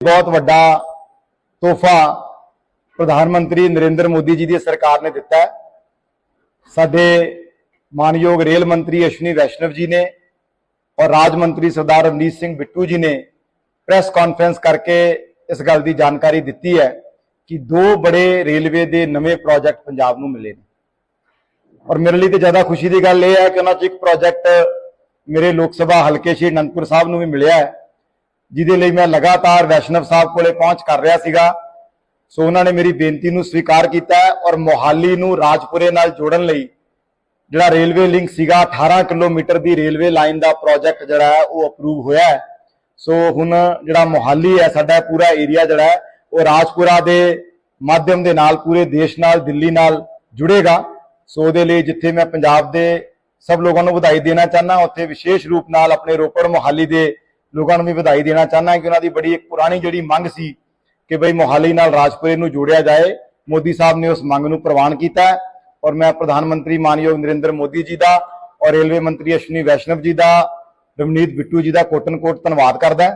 ਬਹੁਤ ਵੱਡਾ ਤੋਹਫਾ ਪ੍ਰਧਾਨ ਮੰਤਰੀ ਨਰਿੰਦਰ ਮੋਦੀ ਜੀ ਦੀ ਸਰਕਾਰ ਨੇ ਦਿੱਤਾ ਸਾਡੇ ਮਾਨਯੋਗ ਰੇਲ ਮੰਤਰੀ ਅਸ਼ਵਨੀ ਵੈਸ਼ਨਵ ਜੀ ਨੇ ਔਰ ਰਾਜ ਮੰਤਰੀ ਸਰਦਾਰ ਰਣਜੀਤ ਸਿੰਘ ਬਿੱਟੂ ਜੀ ਨੇ ਪ੍ਰੈਸ ਕਾਨਫਰੰਸ ਕਰਕੇ ਇਸ ਗੱਲ ਦੀ ਜਾਣਕਾਰੀ ਦਿੱਤੀ ਹੈ ਕਿ ਦੋ ਬੜੇ ਰੇਲਵੇ ਦੇ ਨਵੇਂ ਪ੍ਰੋਜੈਕਟ ਪੰਜਾਬ ਨੂੰ ਮਿਲੇ ਨੇ। ਔਰ ਮੇਰੇ ਲਈ ਤੇ ਜ਼ਿਆਦਾ ਖੁਸ਼ੀ ਦੀ ਗੱਲ ਇਹ ਹੈ ਕਿ ਉਹਨਾਂ 'ਚ ਇੱਕ ਪ੍ਰੋਜੈਕਟ ਮੇਰੇ ਲੋਕ ਸਭਾ ਹਲਕੇ ਸ਼੍ਰੀ ਅਨੰਦਪੁਰ ਸਾਹਿਬ ਨੂੰ ਵੀ ਮਿਲਿਆ ਹੈ। ਜਿਹਦੇ ਲਈ ਮੈਂ ਲਗਾਤਾਰ ਵੈਸ਼ਨਵ ਸਾਹਿਬ ਕੋਲੇ ਪਹੁੰਚ ਕਰ ਰਿਹਾ ਸੀਗਾ। ਸੋ ਉਹਨਾਂ ਨੇ ਮੇਰੀ ਬੇਨਤੀ ਨੂੰ ਸਵੀਕਾਰ ਕੀਤਾ ਹੈ ਔਰ ਮੋਹਾਲੀ ਨੂੰ ਰਾਜਪੁਰੇ ਨਾਲ ਜੋੜਨ ਲਈ ਜਿਹੜਾ ਰੇਲਵੇ ਲਿੰਕ ਸੀਗਾ 18 ਕਿਲੋਮੀਟਰ ਦੀ ਰੇਲਵੇ ਲਾਈਨ ਦਾ ਪ੍ਰੋਜੈਕਟ ਜਿਹੜਾ ਹੈ, ਉਹ ਅਪਰੂਵ ਹੋਇਆ ਹੈ। ਸੋ ਹੁਣ ਜਿਹੜਾ ਮੋਹਾਲੀ ਹੈ, ਸਾਡਾ ਪੂਰਾ ਏਰੀਆ ਜਿਹੜਾ ਹੈ, ਉਹ ਰਾਜਪੁਰਾ ਦੇ ਮਾਧਿਅਮ ਦੇ ਨਾਲ, ਪੂਰੇ ਦੇਸ਼ ਨਾਲ, ਦਿੱਲੀ ਨਾਲ ਜੁੜੇਗਾ। ਸੋ ਉਹਦੇ ਲਈ ਜਿੱਥੇ ਮੈਂ ਪੰਜਾਬ ਦੇ ਸਭ ਲੋਕਾਂ ਨੂੰ ਵਧਾਈ ਦੇਣਾ ਚਾਹਨਾ ਉੱਥੇ ਵਿਸ਼ੇਸ਼ ਰੂਪ ਨਾਲ ਆਪਣੇ ਰੋਪੜ ਮੋਹਾਲੀ ਦੇ ਲੋਕਾਂ ਨੂੰ ਵੀ ਵਧਾਈ ਦੇਣਾ ਚਾਹੁੰਦਾ ਕਿ ਉਹਨਾਂ ਦੀ ਬੜੀ ਇੱਕ ਪੁਰਾਣੀ ਜਿਹੜੀ ਮੰਗ ਸੀ ਕਿ ਬਈ ਮੋਹਾਲੀ ਨਾਲ ਰਾਜਪੁਰੇ ਨੂੰ ਜੋੜਿਆ ਜਾਏ, ਮੋਦੀ ਸਾਹਿਬ ਨੇ ਉਸ ਮੰਗ ਨੂੰ ਪ੍ਰਵਾਨ ਕੀਤਾ ਔਰ ਮੈਂ ਪ੍ਰਧਾਨ ਮੰਤਰੀ ਮਾਨਯੋਗ ਨਰਿੰਦਰ ਮੋਦੀ ਜੀ ਦਾ ਔਰ ਰੇਲਵੇ ਮੰਤਰੀ ਅਸ਼ਵਨੀ ਵੈਸ਼ਨਵ ਜੀ ਦਾ, ਰਵਨੀਤ ਬਿੱਟੂ ਜੀ ਦਾ ਕੋਟਨ ਕੋਟ ਧੰਨਵਾਦ ਕਰਦਾ